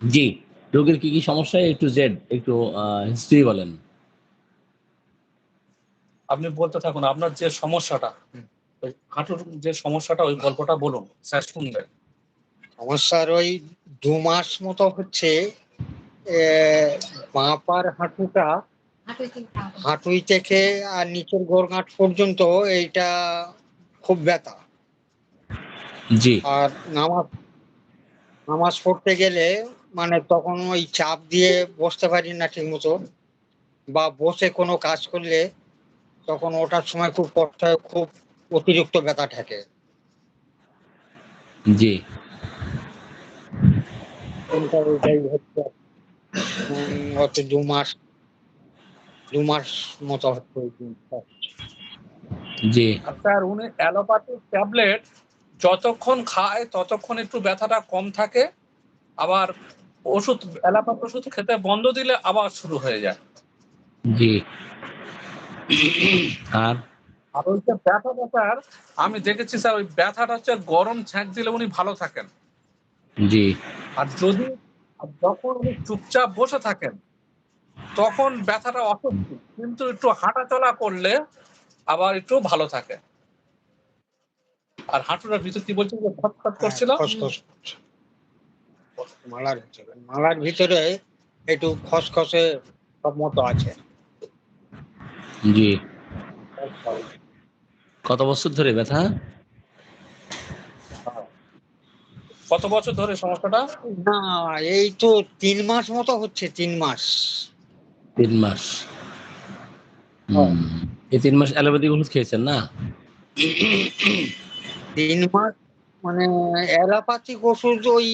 জি রোগীর কি কি সমস্যা? একটু জেড একটু হিস্ট্রি বলেন। আপনি বলতে থাকুন আপনার যে সমস্যাটা ওই হাঁটুর যে সমস্যাটা ওই গল্পটা বলুন স্যার শুনবেন। সমস্যার ওই দু মাস মতো হচ্ছে বাঁ পার হাঁটুটা হাঁটুই থেকে আর নিচের গোড়গাঁট পর্যন্ত এইটা খুব ব্যথা। জি। আর নামাজ নামাজ পড়তে গেলে মানে তখন ওই চাপ দিয়ে বসতে পারি না ঠিক মতো বা বসে কোনো কাজ করলে তখন ওটার সময় খুব কষ্ট হয় খুব অতিরিক্ত ব্যথা থাকে। জি। দু মাস দু মাস মতো। জি। আর উনি অ্যালোপ্যাথিক ট্যাবলেট যতক্ষণ খায় ততক্ষণ একটু ব্যথাটা কম থাকে আবার ওষুধ অ্যালোপ্যাথি ওষুধ খেতে বন্ধ দিলে আবার শুরু হয়ে যায়। জি। আর? আর ওই যে ব্যথাটা স্যার আমি দেখেছি স্যার ওই ব্যথাটা হচ্ছে গরম ছ্যাঁক দিলে উনি ভালো থাকেন। জি। আর যদি যখন উনি চুপচাপ বসে থাকেন তখন ব্যথাটা অস্বস্তি কিন্তু একটু হাঁটা চলা করলে আবার একটু ভালো থাকে। আর হাঁটুটার ভিতর কি বলছেন যে খটখট করছিল? হ্যাঁ, খসখস করছে। মালার ভিতরে। মালার ভিতরে একটু খসখসে সব মতো আছে। জি। কত বছর ধরে ব্যথা? কত বছর ধরে সমস্যাটা? না এই তো তিন মাস মতো হচ্ছে তিন মাস। তিন মাস। হুম। এই তিন মাস অ্যালোপ্যাথিক ওষুধ খেয়েছেন না? তিন মাস মানে অ্যালোপ্যাথিক ওষুধ ওই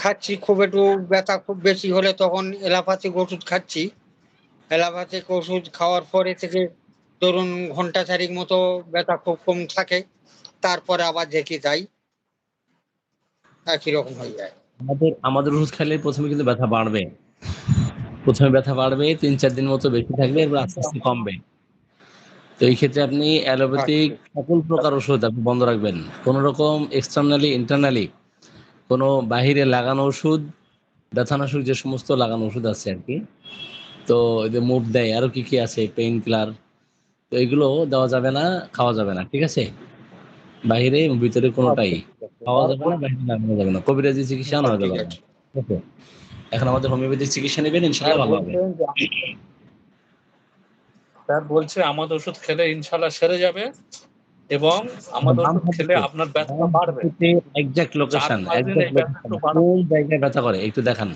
খাচ্ছি খুব একটু ব্যথা খুব বেশি হলে তখন অ্যালোপ্যাথিক ওষুধ খাচ্ছি। অ্যালোপ্যাথিক ওষুধ খাওয়ার পরে থেকে ধরুন ঘণ্টা চারিক মতো ব্যথা খুব কম থাকে তারপরে আবার দেখি তাই একই রকম হয়ে যায়। আমাদের আমাদের ওষুধ খেলে প্রথমে কিন্তু ব্যথা বাড়বে। প্রথমে ব্যথা বাড়বে তিন চার দিন মতো বেশি থাকবে এরপর আস্তে আস্তে কমবে। তো এই ক্ষেত্রে আপনি অ্যালোপ্যাথিক সকল প্রকার ওষুধ আপনি বন্ধ রাখবেন। কোন রকম এক্সটার্নালি ইন্টারনালি কোনো বাহিরে লাগানো ওষুধ ব্যথানাশক যে সমস্ত লাগানো ওষুধ আছে আর কি। তো এদের মুভ দেয় আরও কি কি আছে? পেইন কিলার তো এগুলো দেওয়া যাবে না খাওয়া যাবে না ঠিক আছে? বাহিরে ভিতরে কোনোটাই খাওয়া যাবে না বাহিরে লাগানো যাবে না। কবিরাজি চিকিৎসা নেওয়া যাবে না। এখন আমাদের হোমিওপ্যাথিক চিকিৎসা নেবেন ইনশাআল্লাহ ভালো হবে। স্যার বলছে আমাদের ওষুধ খেলে ইনশাল্লাহ সেরে যাবে। এবং আমাদের খেলে আপনার ব্যথা বাড়বে। Exact location. কোন জায়গায় ব্যথা করে? একটু দেখান।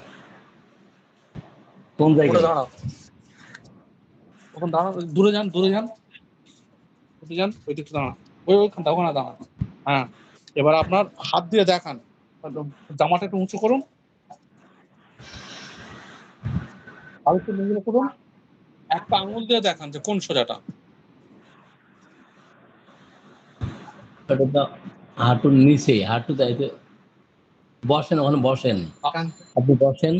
কোন জায়গায়? ওখানে দাঁড়াও দূরে যান দূরে যান। দূরে যান ওই দিকটা দাঁড়ান। ওই ওইখানটা ওখানে দাঁড়ান। হ্যাঁ এবার আপনার হাত দিয়ে দেখান। জামাটা একটু উঁচু করুন। আর একটু করুন। একটা আঙুল দিয়ে দেখান যে কোন সোজাটা। ওটা তো হাঁটুর নিচে হাঁটু বসেন ওখানে বসেন। আপনি বসেন।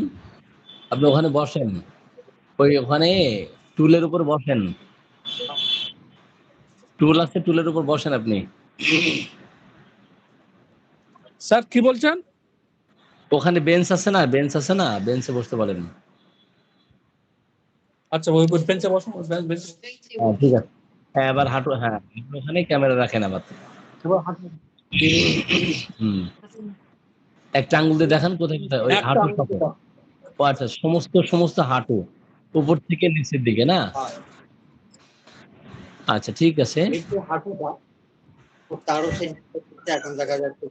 আপনি ওখানে বসেন। ওই ওখানে টুলের উপর বসেন। টুল আছে টুলের উপর বসেন আপনি। স্যার কি বলছেন? ওখানে বেঞ্চ আছে না? বেঞ্চ আছে না? বেঞ্চে বসতে পারেন আচ্ছা ওই বেঞ্চে বসুন বেঞ্চ বেঞ্চ। হ্যাঁ ঠিক আছে। হ্যাঁ এবার হাঁটু হ্যাঁ ওখানে ক্যামেরা রাখেন আবার। একটা আঙ্গুল দিয়ে দেখান কোথায় কোথায় ওই হাঁটু। ও আচ্ছা সমস্ত সমস্ত হাঁটু উপর থেকে নিচের দিকে না? আচ্ছা ঠিক আছে। তারও সেই এখন দেখা যাচ্ছে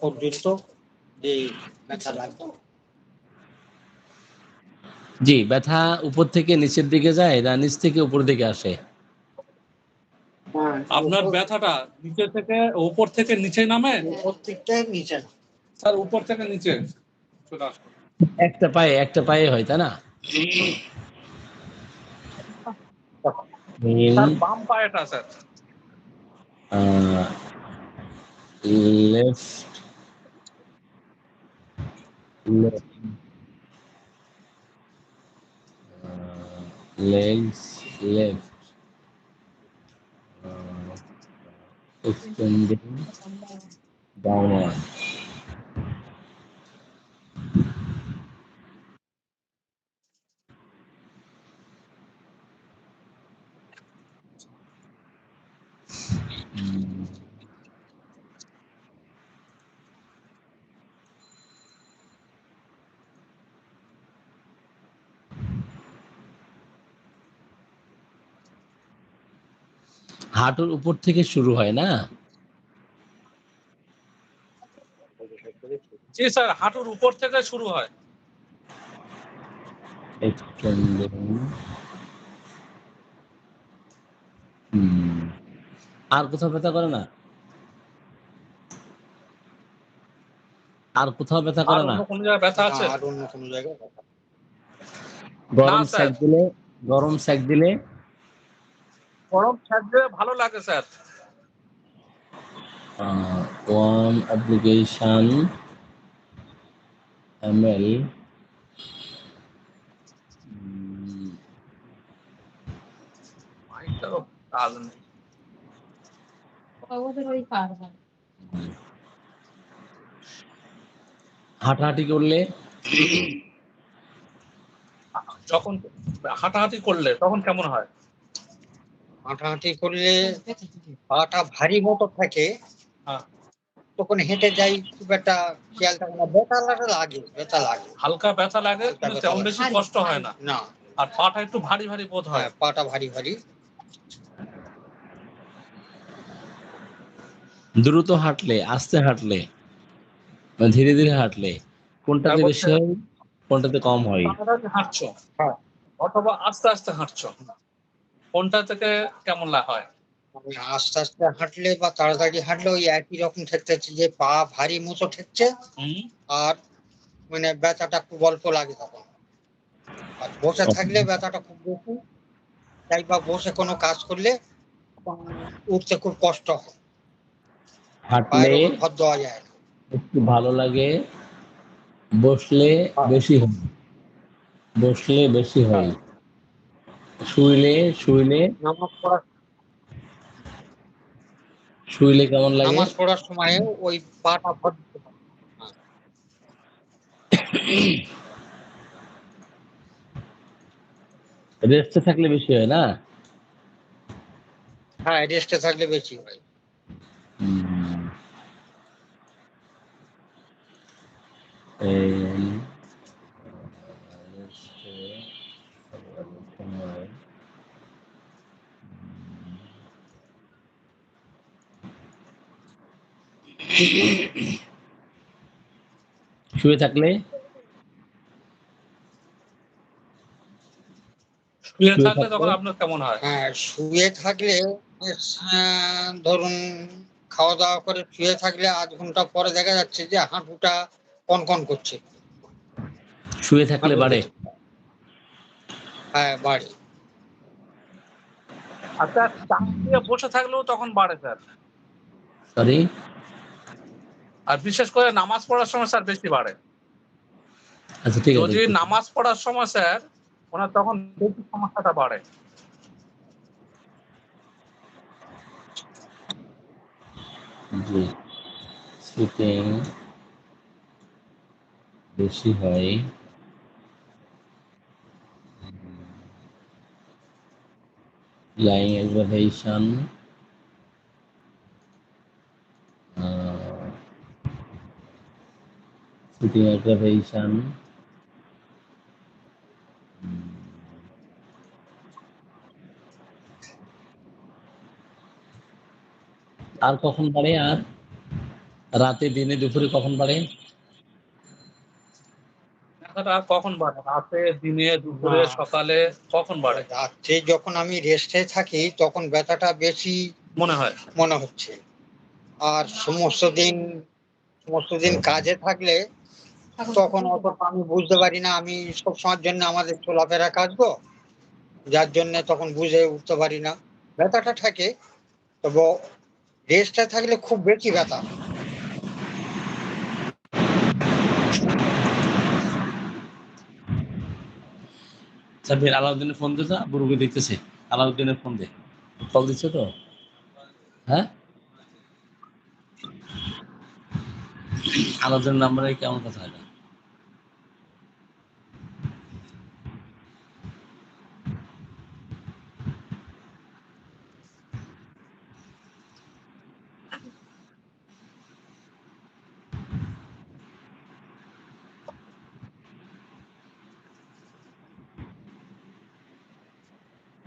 পর্যন্ত যে ব্যথা লাগতো। জি ব্যথা উপর থেকে নিচের দিকে যায় না নিচ থেকে উপর দিকে আসে? আপনার ব্যথাটা নিচে থেকে উপর থেকে নিচে নামে? নিচে। স্যার উপর থেকে নিচে একটা পায়ে একটা পায়ে হয় তাই না? স্যার বাম পায়েটা sir. Left. legs left extending downward হাঁটুর উপর থেকে শুরু হয় না? জি স্যার হাঁটুর উপর থেকে শুরু হয়। আর কোথাও ব্যথা করে না? আর কোথাও ব্যথা করে না? অন্য কোনো জায়গায় ব্যথা আছে? আর অন্য কোনো জায়গায় গরম সেক দিলে গরম সেক দিলে গরম থাকলে ভালো লাগে স্যার। ওয়ান অ্যাপ্লিকেশন এমএল হাঁটাহাঁটি করলে? যখন হাঁটাহাঁটি করলে তখন কেমন হয়? হাঁটাহাঁটি করলে পাটা ভারী মতো থাকে হ্যাঁ। তখন হেঁটে যাই খুব একটা খেয়াল থাকে না। ব্যথা লাগা লাগে ব্যথা লাগে। হালকা ব্যথা লাগে কিন্তু তেমন বেশি কষ্ট হয় না। না। আর পাটা একটু ভারী ভারী বোধ হয়। হ্যাঁ, পাটা ভারী ভারী। দ্রুত হাঁটলে আস্তে হাঁটলে মানে ধীরে ধীরে হাঁটলে কোনটাতে বেশি হয় কোনটাতে কম হয়? হাঁটছো? হ্যাঁ। অথবা আস্তে আস্তে হাঁটছো? কোনটা থেকে কেমন লা হয়? মানে আস্তে আস্তে হাঁটলে বা তাড়াতাড়ি হাঁটলে ওই একই রকম ঠেকতেছে যে পা ভারী মতো ঠেকছে হুম। আর মানে ব্যথাটা খুব অল্প লাগে তখন। আর বসে থাকলে ব্যথাটা খুব বেশি। তাই বা বসে কোনো কাজ করলে উঠতে খুব কষ্ট হয়। হাঁটলে ভর দেওয়া যায় না। একটু ভালো লাগে বসলে বেশি হয়। বসলে বেশি হয়। শুইলে শুইলে। নামাজ পড়ার শুইলে কেমন লাগে? নামাজ পড়ার সময় ওই পাটা ভর দিতে। রেস্টে থাকলে বেশি হয় না? হ্যাঁ রেস্টে থাকলে বেশি হয় হুম। এই রেস্টে থাকার সময় শুয়ে থাকলে? শুয়ে থাকলে থাকলে? তখন আপনার কেমন হয়? হ্যাঁ শুয়ে থাকলে ধরুন খাওয়া দাওয়া করে শুয়ে থাকলে আধ ঘণ্টা পরে দেখা যাচ্ছে যে হাঁটুটা কনকন করছে। শুয়ে থাকলে বাড়ে? হ্যাঁ বাড়ি। আচ্ছা বসে থাকলেও তখন বাড়ে স্যার। সরি আর বিশেষ করে নামাজ পড়ার সময় স্যার বেশি বাড়ে। আচ্ছা যদি নামাজ পড়ার সময় স্যার ওনার তখন বেশি সমস্যাটা বাড়ে। জি বেশি হয় lying aggravation sitting aggravation আর কখন বাড়ে? আর রাতে দিনে দুপুরে কখন বাড়ে? আর কখন বাড়ে? রাতে দিনে দুপুরে সকালে কখন বাড়ে? রাত্রে যখন আমি রেস্টে থাকি তখন ব্যথাটা বেশি মনে হয়। মনে হচ্ছে। আর সমস্ত দিন সমস্ত দিন কাজে থাকলে তখন অতটা আমি বুঝতে পারি না, আমি সব সময়ের জন্য আমাদের চলাফেরা কাজ গো যার জন্য তখন বুঝে উঠতে পারি না। ব্যথাটা থাকে, তবে রেস্টটা থাকলে খুব বেশি ব্যথা। সাব্বির, আলাউদ্দিনের ফোন দিতে বুড়ুকে দেখতেছে। আলাউদ্দিনের ফোন দে। কল দিচ্ছে তো? হ্যাঁ? আলাউদ্দিনের নাম্বারে কেমন কথা হয়?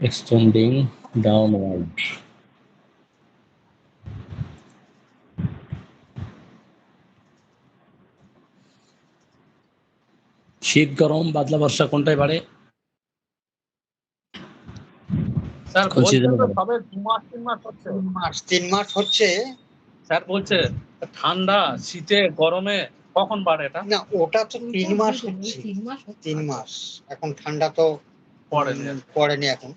extending downward. শীত গরম বাদলা বর্ষা কোনটাই বাড়ে? মাস তিন মাস হচ্ছে। মাস তিন মাস হচ্ছে। বলছে ঠান্ডা শীতে গরমে কখন বাড়ে এটা? না ওটা তো তিন মাস তিন মাস তিন মাস। এখন ঠান্ডা তো পড়েনি। পড়েনি এখন।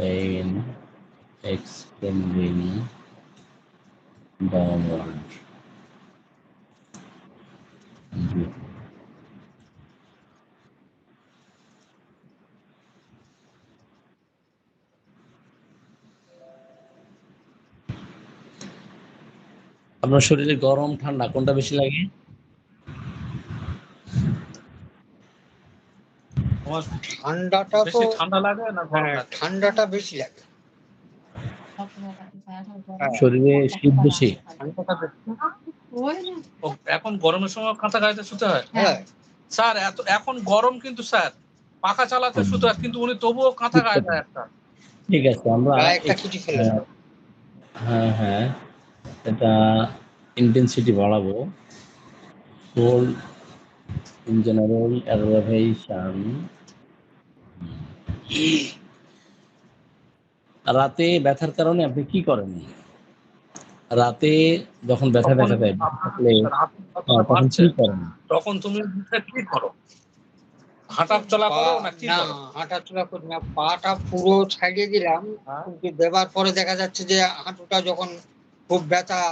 Pain extending downward. আপনার শরীরে গরম ঠান্ডা কোনটা বেশি লাগে তোমার ঠান্ডাটা তো ঠান্ডা লাগে না গরম হ্যাঁ, লাগে? ঠান্ডাটা বেশি লাগে। হ্যাঁ। শরীরে শীত বেশি। এখন গরমের সময় কাঁথা গাইতে শুতে হয়? হ্যাঁ। স্যার এত এখন গরম কিন্তু স্যার। পাখা চালাতে শুতে হয় কিন্তু উনি তবুও কাঁথা গায়ে দেয় একটা। ঠিক আছে আমরা গায়ে একটা কিছু ফেলে হ্যাঁ হ্যাঁ এটা ইন্টেন্সিটি বাড়াবো। ফুল ইন জেনারেল এলিভেশন রাতে ব্যথার কারণে আপনি কি করেন? রাতে যখন ব্যথা ব্যথা হ্যাঁ, তখন কি করেন? তখন তুমি কি করো? হাঁটা চলা করো না কি না হাঁটা চলা করি না। পাটা পুরো ছাড়িয়ে দিলাম। হ্যাঁ। কিন্তু দেবার পরে দেখা যাচ্ছে যে হাঁটুটা যখন খুব ব্যথা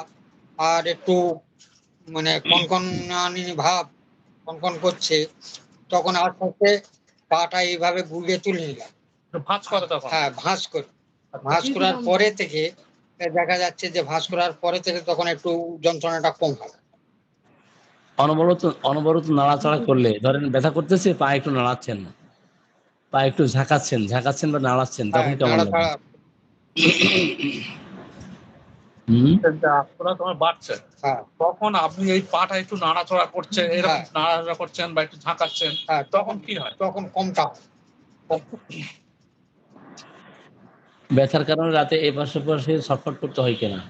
আর একটু মানে কনকনানি ভাব কনকন করছে তখন আস্তে আস্তে পাটা এইভাবে গুলিয়ে তুলে নিলাম। একটু ভাঁজ করে তখন? হ্যাঁ ভাঁজ করি। ভাঁজ করার পরে থেকে দেখা যাচ্ছে যে ভাঁজ করার পরে থেকে তখন একটু যন্ত্রণাটা কম হয়। অনবরত অনবরত নাড়াচাড়া করলে ধরেন ব্যথা করতেছে পা একটু নাড়াচ্ছেন না। পা একটু ঝাঁকাচ্ছেন ঝাঁকাচ্ছেন বা নাড়াচ্ছেন তখন কেমন তোমার বাড়ছে। হ্যাঁ। তখন আপনি এই পাটা একটু নাড়াচড়া করছেন এরকম হ্যাঁ। নাড়াচড়া করছেন বা একটু ঝাঁকাচ্ছেন হ্যাঁ। তখন কি হয়? তখন কমটা হয়। ব্যথার কারণে রাতে এই পাশে পাশে ছটফট করতে হয় কিনা?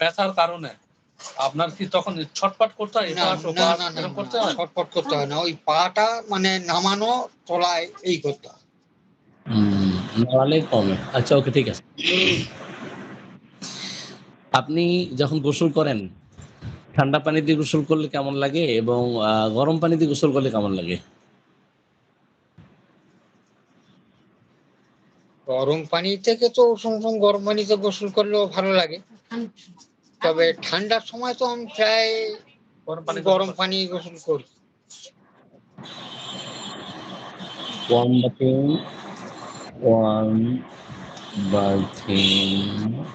ব্যথার কারণে। আপনার কি তখন ছটপট করতে হয়? এরকম করতে হয়? ছটফট করতে হয় না। ওই পাটা মানে নামানো তোলায় এই করতে হয়। নাড়ালে কমে আচ্ছা ওকে ঠিক আছে। আপনি যখন গোসল করেন ঠান্ডা পানি দিয়ে গোসল করলে কেমন লাগে এবং গরম পানি দিয়ে গোসল করলে কেমন লাগে? গরম পানি থেকে তো উষুম গরম পানিতে গোসল করলেও ভালো লাগে। তবে ঠান্ডার সময় তো আমি প্রায় গরম পানি গরম পানি গোসল করি। Warm one by ten.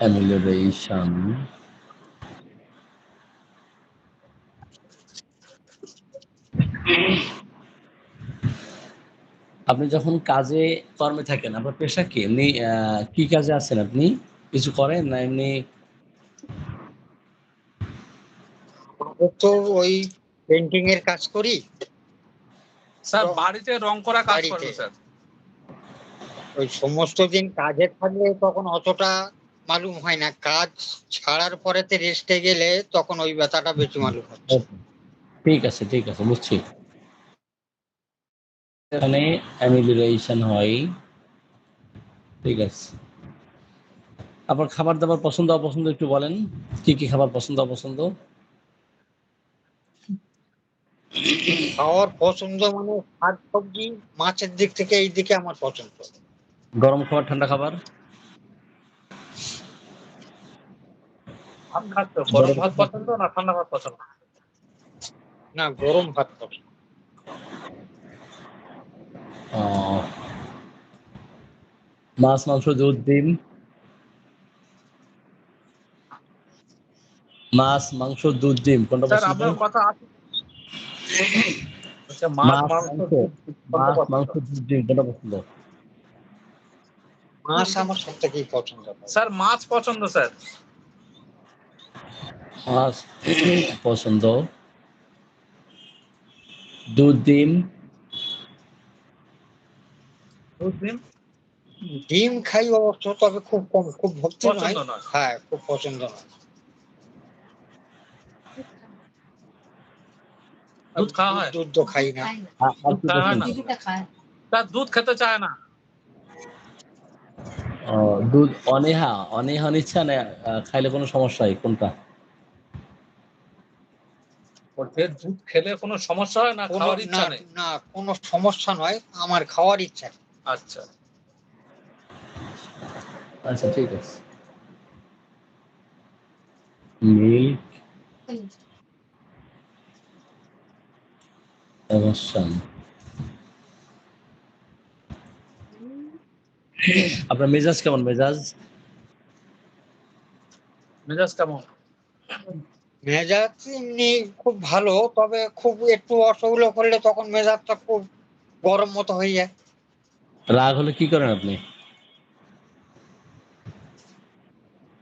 amelioration আপনি যখন কাজে কর্মে থাকেন আপনার পেশা কি? এমনি আহ, কি কাজে আছেন আপনি? কিছু করেন না এমনি? তো ওই পেন্টিং এর কাজ করি। স্যার বাড়িতে রং করা কাজ বাড়িতে। স্যার। ওই সমস্ত দিন কাজে থাকলে তখন অতটা মালুম হয় না। কাজ ছাড়ার পরেতে রেস্টে গেলে তখন ওই ব্যথাটা বেশি মালুম হচ্ছে। ঠিক আছে ঠিক আছে বুঝছি। এখানে অ্যামিলিয়েশন হয়। ঠিক আছে। আপনার খাবার দাবার পছন্দ অপছন্দ একটু বলেন। কি কি খাবার পছন্দ অপছন্দ? খাওয়ার পছন্দ মানে শাক সবজি মাছের দিক থেকে এই দিকে আমার পছন্দ। গরম খাবার ঠান্ডা খাবার? গরম ভাত পছন্দ না ঠান্ডা ভাত পছন্দ? না গরম ভাত পছন্দ। মাছ মাংস দুধ ডিম মাছ মাংস দুধ ডিম কোনটা স্যার আপনার কথা আছে। আচ্ছা, মাছ মাংস মাংস, মাছ মাংস দুধ ডিম কোনটা পছন্দ মাছ আমার সব থেকেই পছন্দ। স্যার মাছ পছন্দ স্যার। মাছ পছন্দ। দুধ ডিম ডিম ডিম খাই অবশ্য তবে খুব কম খুব ভক্তি নয়। হ্যাঁ খুব পছন্দ নয়। দুধ খাওয়া হয়? দুধ তো খাই না। হয় দুধ খেতে চায় না? ও, দুধ অনীহা অনীহা ইচ্ছা না খাইলে কোনো সমস্যা হয় কোনটা? দুধ খেলে কোনো সমস্যা হয় না? খাওয়ার না ইচ্ছা নেই? না কোনো সমস্যা নয়। আমার খাওয়ার ইচ্ছা নেই। আচ্ছা। আচ্ছা ঠিক আছে। মিল্ক অবশ্যই আপনার মেজাজ কেমন? মেজাজ? মেজাজ কেমন? মেজাজ এমনি খুব ভালো তবে খুব একটু অসুবিধা করলে তখন মেজাজটা খুব গরম মতো হয়ে যায়। রাগ হলে কি করেন আপনি?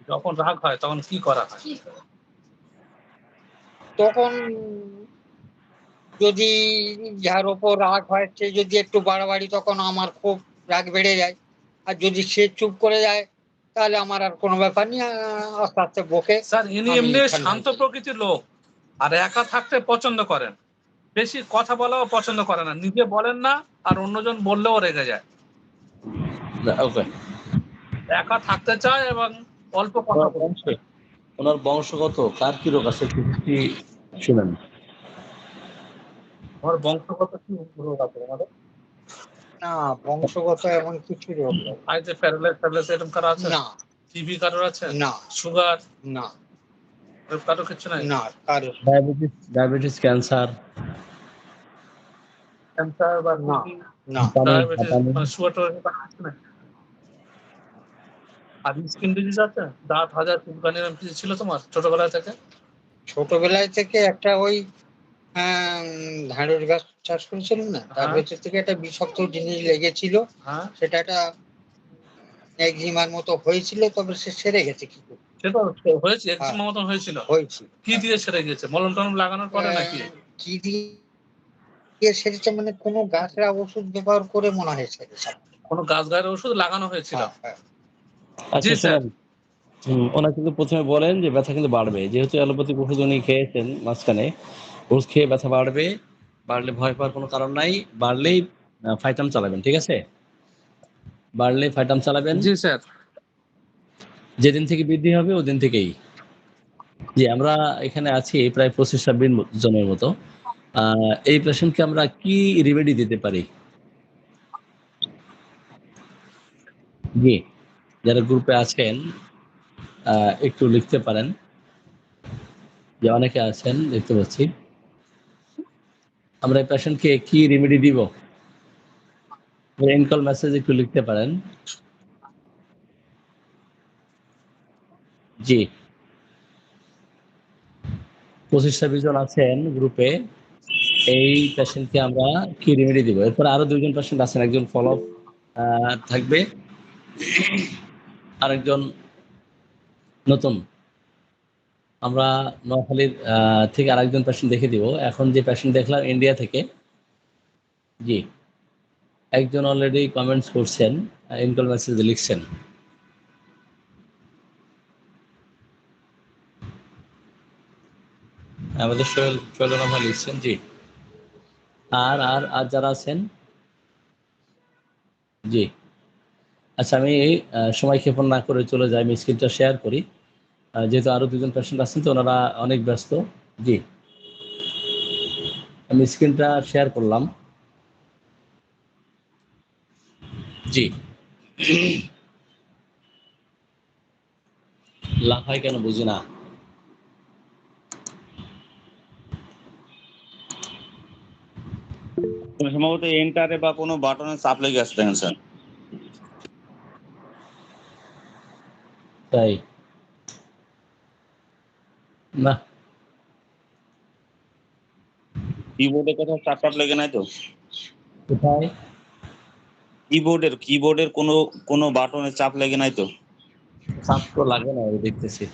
যখন রাগ হয় তখন কি করা হয়? তখন যদি যার ওপর রাগ হয় সে যদি একটু বাড়াবাড়ি তখন আমার খুব রাগ বেড়ে যায়। আর যদি সে চুপ করে যায় তাহলে আমার আর কোনো ব্যাপার নেই। আহ, আস্তে আস্তে বকে। স্যার ইনি এমনি শান্ত প্রকৃতির লোক। আর একা থাকতে পছন্দ করেন। বেশি কথা বলাও পছন্দ করে না। নিজে বলেন না আর অন্যজন বললেও রেগে যায়। ওকে। একা থাকতে চায় এবং অল্প কথা চায়। ওনার বংশগত কার কি রোগ আছে? কি শুনেন। আমার বংশগত কি রোগ আছে আমাদের না বংশগত এমন কিছু রোগ নেই। আই যে প্যারালাইজ প্যারালাইজ এরকম কারও আছে? না। টিবি কারোর আছে? না। সুগার না। কারও কিছু নাই? না কারও ডায়াবেটিস ডায়াবেটিস ক্যান্সার ক্যান্সার বা না। না। ডায়াবেটিস সুগার টুগার কারও কিছু নাই আর স্কিন ডিজিজ আছে? দাঁত হাজার চুলকানি এরকম কিছু ছিল তোমার ছোটবেলা থেকে? ছোটবেলায় থেকে একটা ওই ধানের গাছ চাষ করেছিলাম না? তার হ্যাঁ। ভেতর থেকে একটা বিষাক্ত জিনিস লেগেছিল। হ্যাঁ। সেটা একটা একজিমার মতো হয়েছিল তবে সে সেরে গেছে কি করে? সেটা হয়েছে একজিমা মতন হয়েছিল? হয়েছিল কি দিয়ে সেরে গেছে? মলম টলম লাগানোর পরে নাকি? কি দিয়ে সেরেছে মানে কোনো গাছের ওষুধ ব্যবহার করে মনে হয় সেরেছে। কোনো গাছ গায়ের ওষুধ লাগানো হয়েছিল? হ্যাঁ, হ্যাঁ। আচ্ছা স্যার। ওনার কিন্তু প্রথমে বলেন যে ব্যথা কিন্তু বাড়বে। যেহেতু অ্যালোপ্যাথিক ওষুধ উনি খেয়েছেন মাঝখানে ওষুধ খেয়ে ব্যথা বাড়বে বাড়লে ভয় পাওয়ার কোনো কারণ নাই বাড়লেই ফাইটাম চালাবেন ঠিক আছে? বাড়লে ফাইটাম চালাবেন। জি স্যার। যেদিন থেকে বৃদ্ধি হবে ওদিন থেকেই। যে আমরা এখানে আছি প্রায় পঁচিশ ছাব্বিশ জনের মতো। আহ, এই পেশেন্টকে আমরা কি রিমেডি দিতে পারি? জি। যারা গ্রুপে আছেন একটু লিখতে পারেন। যে অনেকে আছেন, দেখতে পাচ্ছি। আমরা এই পেশেন্টকে কি রেমেডি দিব? এনকল মেসেজ একটু লিখতে পারেন। জি। পঁচিশ ছাব্বিশ জন আছেন গ্রুপে এই পেশেন্টকে আমরা কি রেমেডি দিব? এরপর আরও দুইজন পেশেন্ট আছেন, একজন ফলো থাকবে। আরেকজন নতুন। আমরা নোয়াখালীর থেকে আরেকজন পেশেন্ট দেখে দিব। এখন যে পেশেন্ট দেখলাম ইন্ডিয়া থেকে, জি, একজন অলরেডি কমেন্টস করছেন ইনকল মেসেজ লিখছেন। আমাদের সোহেল সোহেল রহমান লিখছেন, জি। আর আর আর যারা আছেন, জি। আচ্ছা আমি আহ, সময় ক্ষেপণ না করে চলে যাই আমি স্ক্রিনটা শেয়ার করি। যেহেতু আরও দুজন পেশেন্ট আছেন তো ওনারা অনেক ব্যস্ত। জি। আমি স্ক্রিনটা শেয়ার করলাম। জি। লাফাই কেন বুঝি না? সম্ভবত এন্টারে বা কোনো বাটনে চাপ লেগে আসতে স্যার তাই। না। কিবোর্ডে কোথাও চাপ টাপ লেগে নাই তো? কোথায়? কিবোর্ডের কিবোর্ডের কোনো কোনো বাটনে চাপ লেগে নাই তো? চাপ তো লাগে না ওই দেখতেছি।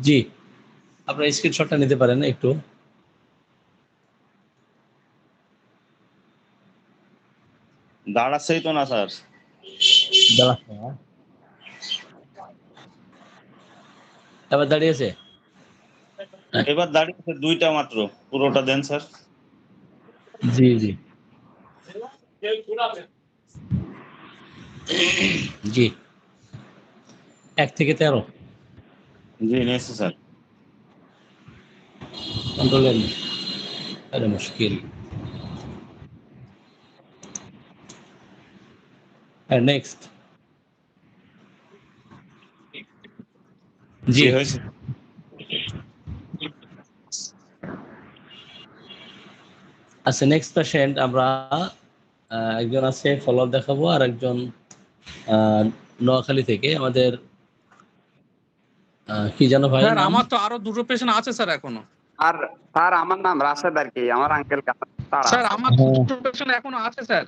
জি। আপনার স্ক্রিনশটটা নিতে পারেন একটু। দাঁড়াচ্ছেই তো না স্যার। দাঁড়াচ্ছে হ্যাঁ। এবার দাঁড়িয়েছে? এবার দাঁড়িয়েছে দুইটা মাত্র পুরোটা দেন স্যার। জি জি। জি। এক থেকে তেরো। জি নিয়েছে স্যার। আন্দোলন মুশকিল। নেক্সট জি। হয়েছে? আচ্ছা নেক্সট পেশেন্ট আমরা একজন আছে ফলো আপ দেখাবো আর একজন নোয়াখালী থেকে। আমাদের কি জানো ভাই স্যার আমার তো আরও দুটো পেশেন্ট আছে স্যার এখনও। আর স্যার আমার নাম রাশেদ আর কি আমার আঙ্কেল স্যার আমার হ্যাঁ। দুটো পেশেন্ট এখনও আছে স্যার।